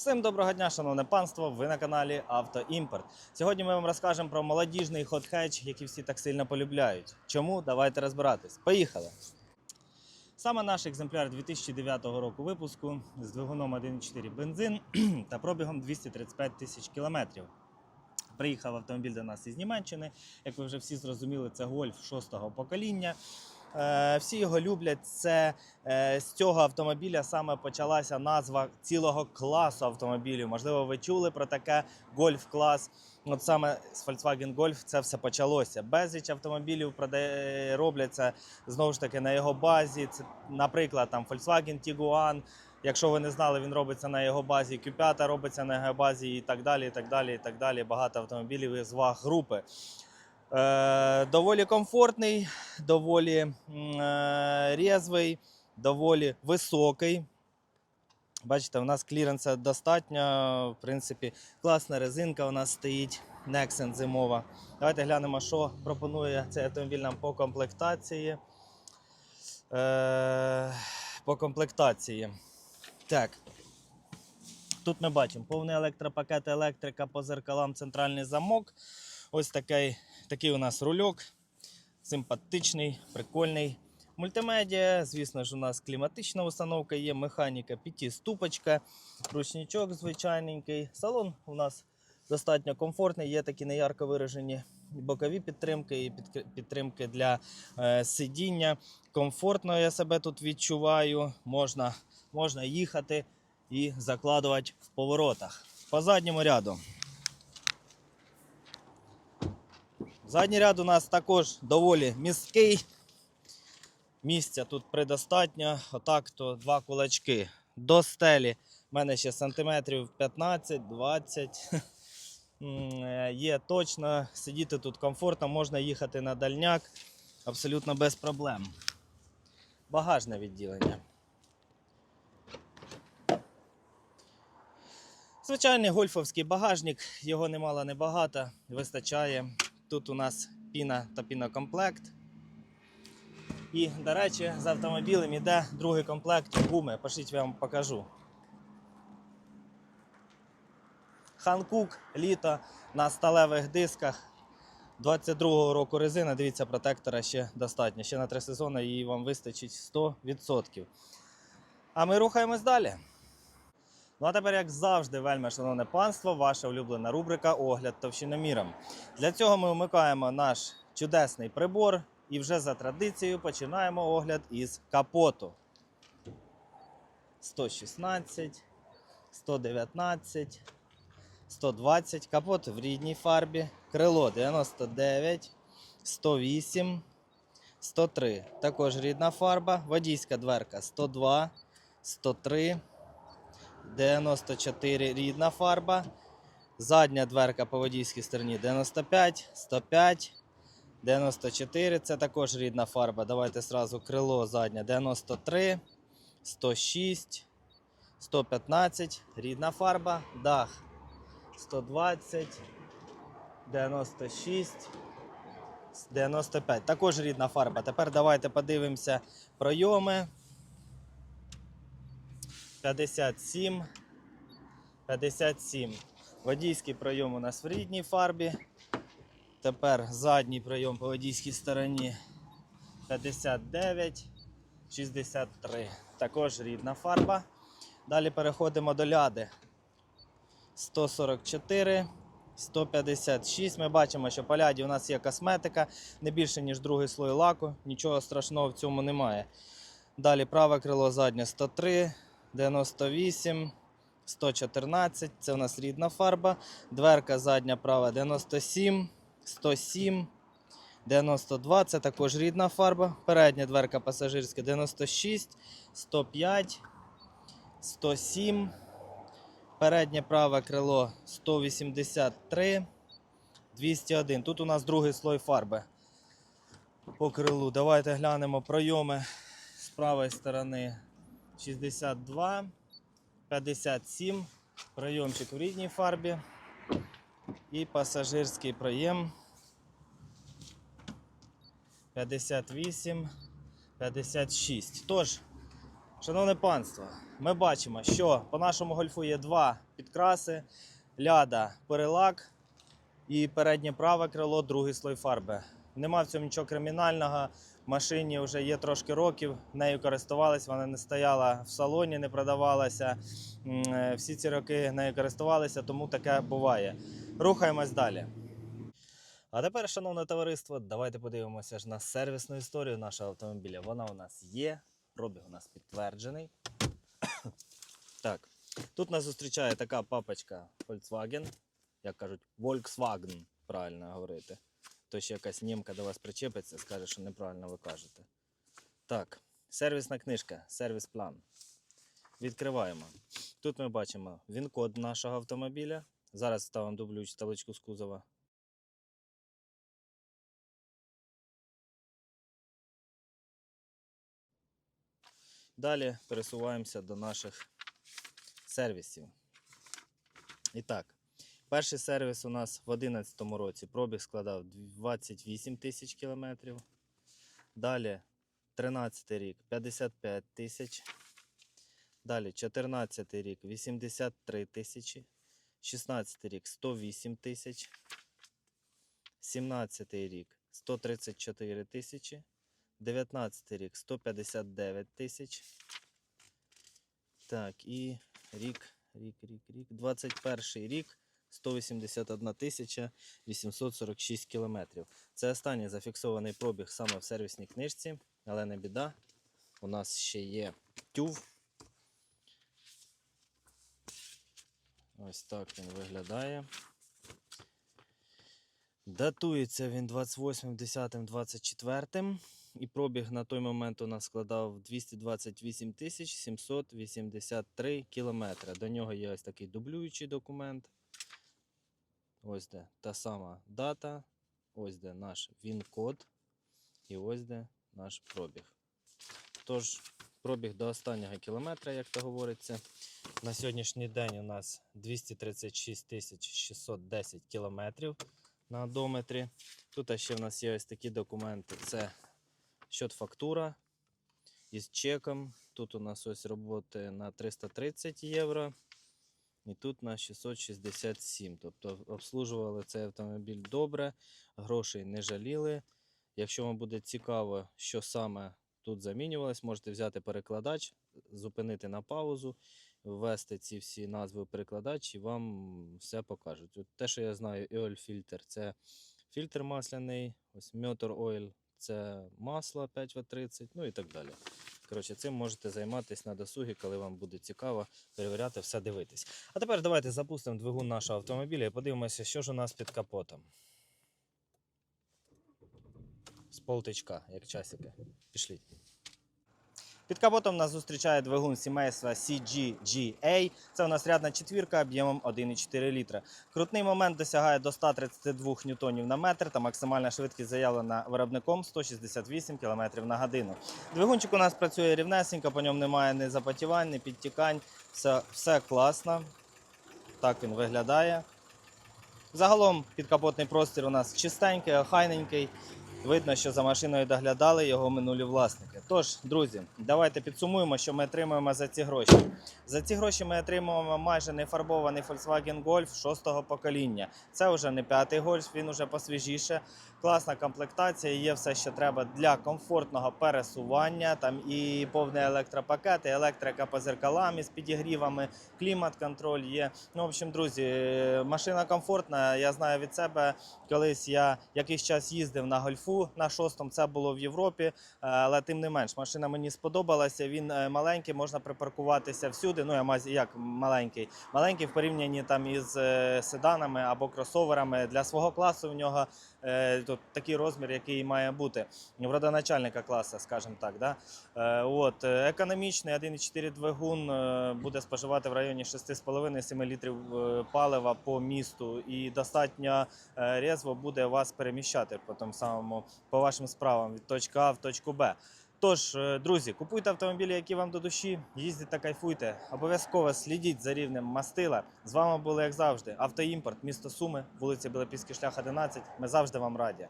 Всім доброго дня, шановне панство! Ви на каналі Автоімпорт. Сьогодні ми вам розкажемо про молодіжний хот-хедж, який всі так сильно полюбляють. Чому? Давайте розбиратись. Поїхали! Саме наш екземпляр 2009 року випуску з двигуном 1.4 бензин та пробігом 235 тисяч кілометрів. Приїхав автомобіль до нас із Німеччини. Як ви вже всі зрозуміли, це гольф 6-го покоління. Е, Всі його люблять. Це е, з цього автомобіля саме почалася назва цілого класу автомобілів. Можливо, ви чули про таке гольф-клас. От саме з Volkswagen Golf це все почалося. Безліч автомобілів робляться знову ж таки на його базі. Це, наприклад, там Volkswagen Tiguan. Якщо ви не знали, він робиться на його базі. Q5 робиться на його базі і так далі. і так далі, і так далі. Багато автомобілів із ваг групи. Е, доволі комфортний, доволі е, різвий, доволі високий. Бачите, у нас кліренса достатньо. В принципі, класна резинка у нас стоїть. Nexen зимова. Давайте глянемо, що пропонує цей автомобіль нам по комплектації. Е, по комплектації. Так. Тут ми бачимо повний електропакет, електрика по зеркалам, центральний замок. Ось такий, такий у нас рульок. Симпатичний, прикольний. Мультимедіа, звісно ж, у нас кліматична установка є, механіка, п'ятиступочка, ручничок звичайненький. Салон у нас достатньо комфортний, є такі неярко виражені бокові підтримки і підтримки для е, сидіння. Комфортно я себе тут відчуваю. Можна, можна їхати і закладувати в поворотах. По задньому ряду. Задній ряд у нас також доволі місткий. Місця тут предостатньо. Отак то два кулачки до стелі. У мене ще сантиметрів 15-20. Е, Є точно, сидіти тут комфортно, можна їхати на дальняк абсолютно без проблем. Багажне відділення. Звичайний гольфовський багажник, його немало небагато, вистачає. Тут у нас піна та пінокомплект. І, до речі, з автомобілем іде другий комплект гуми. Пошліть я вам покажу. Ханкук літо на сталевих дисках. 22-го року резина, дивіться, протектора ще достатньо. Ще на три сезони її вам вистачить 100%. А ми рухаємось далі. Ну а тепер, як завжди, вельми шановне панство, ваша улюблена рубрика Огляд товщиноміром. Для цього ми вмикаємо наш чудесний прибор і вже за традицією починаємо огляд із капоту. 116, 119, 120. Капот в рідній фарбі. Крило 99, 108, 103. Також рідна фарба. Водійська дверка 102, 103. 94 рідна фарба. Задня дверка по водійській стороні 95, 105, 94. Це також рідна фарба. Давайте сразу крило заднє 93, 106, 115. Рідна фарба. Дах 120, 96, 95. Також рідна фарба. Тепер давайте подивимося пройоми. 57, 57. Водійський пройом у нас в рідній фарбі. Тепер задній пройом по водійській стороні 59, 63. Також рідна фарба. Далі переходимо до ляди. 144, 156. Ми бачимо, що по ляді у нас є косметика, не більше, ніж другий слой лаку. Нічого страшного в цьому немає. Далі праве крило заднє 103, 98, 114. Це у нас рідна фарба. Дверка задня права 97, 107, 92. Це також рідна фарба. Передня дверка пасажирська 96, 105, 107. Переднє праве крило 183, 201. Тут у нас другий слой фарби по крилу. Давайте глянемо пройоми з правої сторони 62, 57, прийомчик в рідній фарбі і пасажирський проєм 58, 56. Тож, шановне панство, ми бачимо, що по нашому гольфу є два підкраси: ляда, перелак і переднє праве крило, другий слой фарби. Нема в цьому нічого кримінального. Машині вже є трошки років, нею користувались, вона не стояла в салоні, не продавалася. Е, Всі ці роки нею користувалися, тому таке буває. Рухаємось далі. А тепер, шановне товариство, давайте подивимося ж на сервісну історію нашого автомобіля. Вона у нас є, пробіг у нас підтверджений. так, тут нас зустрічає така папочка Volkswagen, як кажуть, Volkswagen, правильно говорити. То ще якась німка до вас причепиться, скаже, що неправильно ви кажете. Так, сервісна книжка, сервіс-план. Відкриваємо. Тут ми бачимо він-код нашого автомобіля. Зараз ставимо дублюючу табличку з кузова. Далі пересуваємося до наших сервісів. І так, перший сервіс у нас в 2011 році пробіг складав 28 тисяч кілометрів. Далі 13 рік 55 тисяч. Далі 14 рік 83 тисячі. 16 рік 108 тисяч. 17 рік 134 тисячі. 19 рік 159 тисяч. Так, і рік, рік, рік, рік. 21 рік 181 тисяча 846 кілометрів. Це останній зафіксований пробіг саме в сервісній книжці, але не біда. У нас ще є тюв. Ось так він виглядає. Датується він 28.10.24. І пробіг на той момент у нас складав 228 783 кілометри. До нього є ось такий дублюючий документ. Ось де та сама дата, ось де наш він-код і ось де наш пробіг. Тож, пробіг до останнього кілометра, як то говориться. На сьогоднішній день у нас 236 610 кілометрів на одометрі. Тут ще в нас є ось такі документи. Це счет фактура із чеком. Тут у нас ось роботи на 330 євро. І тут на 667. Тобто обслужували цей автомобіль добре, грошей не жаліли. Якщо вам буде цікаво, що саме тут замінювалось, можете взяти перекладач, зупинити на паузу, ввести ці всі назви перекладач і вам все покажуть. От те, що я знаю, Eol фільтр це фільтр масляний, ось Motor Oil це масло 5В30, ну і так далі. Коротше, цим можете займатися на досугі, коли вам буде цікаво перевіряти, все дивитись. А тепер давайте запустимо двигун нашого автомобіля і подивимося, що ж у нас під капотом. З полтичка, як часики. Пішліть. Під капотом нас зустрічає двигун сімейства CGGA. Це у нас рядна четвірка об'ємом 1,4 літра. Крутний момент досягає до 132 ньютонів на метр та максимальна швидкість заявлена виробником 168 км на годину. Двигунчик у нас працює рівнесенько, по ньому немає ні запотівань, ні підтікань. Все, все класно. Так він виглядає. Загалом підкапотний простір у нас чистенький, охайненький. Видно, що за машиною доглядали його минулі власники. Тож, друзі, давайте підсумуємо, що ми отримуємо за ці гроші. За ці гроші ми отримуємо майже нефарбований Volkswagen Golf 6-го покоління. Це вже не п'ятий Golf, він вже посвіжіше. Класна комплектація, є все, що треба для комфортного пересування. Там і повний електропакет, і електрика по зеркалам із підігрівами, клімат-контроль є. Ну, в общем, друзі, машина комфортна. Я знаю від себе, колись я якийсь час їздив на гольфу на шостому, це було в Європі, е, але тим не менш, машина мені сподобалася. Він е, маленький, можна припаркуватися всюди. Ну, я маю як маленький. Маленький в порівнянні там із е, седанами або кросоверами. Для свого класу в нього тут такий розмір, який має бути в родоначальника класу, скажімо так. Да? От, економічний 1,4 двигун буде споживати в районі 6,5-7 літрів палива по місту і достатньо резво буде вас переміщати по тому самому по вашим справам від точки А в точку Б. Тож, е, друзі, купуйте автомобілі, які вам до душі, їздіть та кайфуйте. Обов'язково слідіть за рівнем мастила. З вами були, як завжди, автоімпорт, місто Суми, вулиця Білопільський шлях 11. Ми завжди вам раді.